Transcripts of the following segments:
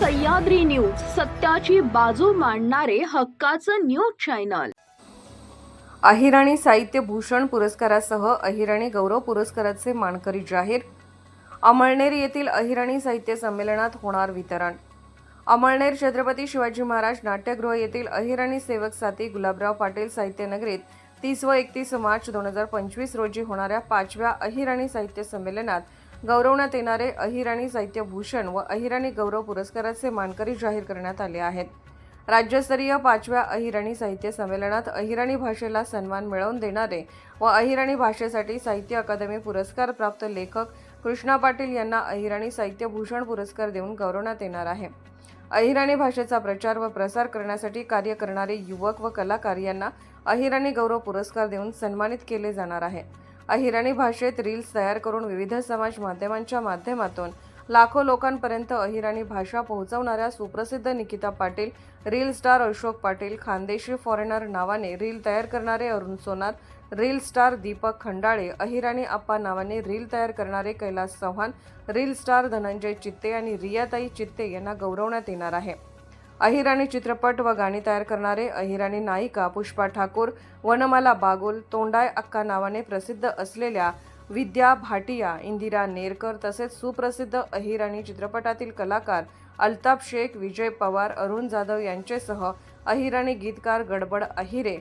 समाजाची बाजू मांडणारे हक्काचं न्यूज चॅनल. अहिराणी साहित्य भूषण पुरस्कारासह अहिराणी गौरव पुरस्काराचे मानकरी जाहीर. अमळनेर येथील अहिराणी साहित्य संमेलनात होणार वितरण. अमळनेर छत्रपती शिवाजी महाराज नाट्यगृह येथील अहिराणी सेवक साथी गुलाबराव पाटील साहित्य नगरीत तीस व एकतीस मार्च दोन हजार पंचवीस रोजी होणाऱ्या पाचव्या अहिराणी साहित्य संमेलनात गौरवण्यात येणारे अहिराणी साहित्य भूषण व अहिराणी गौरव पुरस्काराचे मानकरी जाहीर करण्यात आले आहेत. राज्यस्तरीय पाचव्या अहिराणी साहित्य संमेलनात अहिराणी भाषेला सन्मान मिळवून देणारे व अहिराणी भाषेसाठी साहित्य अकादमी पुरस्कार प्राप्त लेखक कृष्णा पाटील यांना अहिराणी साहित्य भूषण पुरस्कार देऊन गौरवण्यात येणार आहे. अहिराणी भाषेचा प्रचार व प्रसार करण्यासाठी कार्य करणारे युवक व कलाकार यांना अहिराणी गौरव पुरस्कार देऊन सन्मानित केले जाणार आहे. अहिराणी भाषेत रील्स तयार करून विविध समाज माध्यमांच्या माध्यमातून लाखो लोकांपर्यंत अहिराणी भाषा पोहोचवणाऱ्या सुप्रसिद्ध Nikita Patil reel star Ashok Patil Khandeshi foreigner नावाने रील तयार करणारे अरुण सोनार रील स्टार दीपक खंडाळे अहिराणी आप्पा नावाने रील तयार करणारे कैलास चव्हाण रील स्टार धनंजय चित्ते आणि रियाताई चित्ते यांना गौरवण्यात येणार आहे. अहिराणी चित्रपट व गाणी तयार करणारे अहिराणी नायिका पुष्पा ठाकूर वनमाला बागुल तोंडाय अक्का नावाने प्रसिद्ध असलेल्या विद्या भाटिया इंदिरा नेरकर तसेच सुप्रसिद्ध अहिराणी चित्रपटातील कलाकार अल्ताफ शेख विजय पवार अरुण जाधव यांचेसह अहिराणी गीतकार गडबड अहिरे.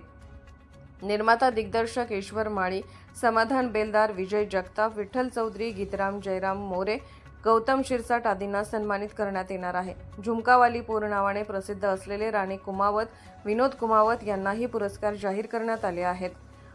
निर्माता दिग्दर्शक ईश्वर माळी समाधान बेलदार विजय जगताप विठ्ठल चौधरी गीतराम जयराम मोरे गौतम शिरसाट आदींना सन्मानित करण्यात येणार आहे. झुमकावाली पोर नावाने प्रसिद्ध असलेले राणी कुमावत विनोद कुमावत यांनाही पुरस्कार जाहीर करण्यात आले आहेत.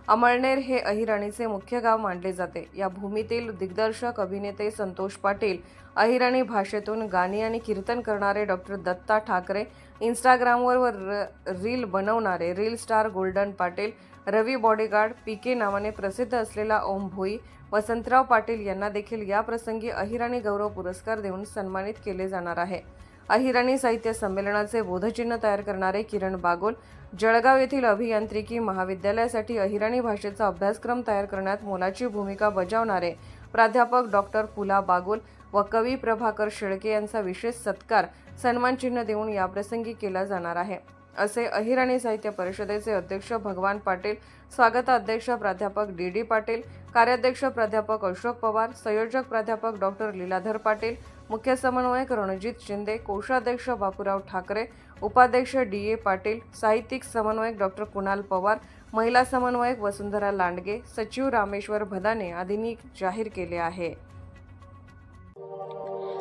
अमळनेर हे अहिराणीचे मुख्य गाव मानले जाते. या भूमीतील दिग्दर्शक अभिनेते संतोष पाटील अहिराणी भाषेतून गाणी आणि कीर्तन करणारे डॉक्टर दत्ता ठाकरे इंस्टाग्रामवर व र- रील बनवणारे reel star golden Patil Ravi bodyguard P K नावाने प्रसिद्ध असलेला ओम भोई वसंतराव पाटील यांना देखील या प्रसंगी अहिराणी गौरव पुरस्कार देऊन सन्मानित केले जाणार आहे. अहिराणी साहित्य संमेलनाचे बोधचिन्ह तयार करणारे किरण बागोल जळगाव येथील अभियांत्रिकी महाविद्यालयासाठी अहिराणी भाषेचा अभ्यासक्रम तयार करण्यात मोलाची भूमिका बजावणारे प्राध्यापक डॉक्टर पुला बागोल व कवी प्रभाकर शेळके यांचा विशेष सत्कार सन्मानचिन्ह देऊन याप्रसंगी केला जाणार आहे. असे अहिराणी साहित्य परिषदेचे अध्यक्ष भगवान पाटील स्वागताध्यक्ष प्राध्यापक डी डी पाटील कार्याध्यक्ष प्राध्यापक अशोक पवार संयोजक प्राध्यापक डॉक्टर लीलाधर पाटील मुख्य समन्वयक रणजित शिंदे कोषाध्यक्ष बापूराव ठाकरे उपाध्यक्ष डी ए पाटील साहित्यिक समन्वयक डॉक्टर कुणाल पवार महिला समन्वयक वसुंधरा लांडगे सचिव रामेश्वर भदाने आदींनी जाहीर केले आहे.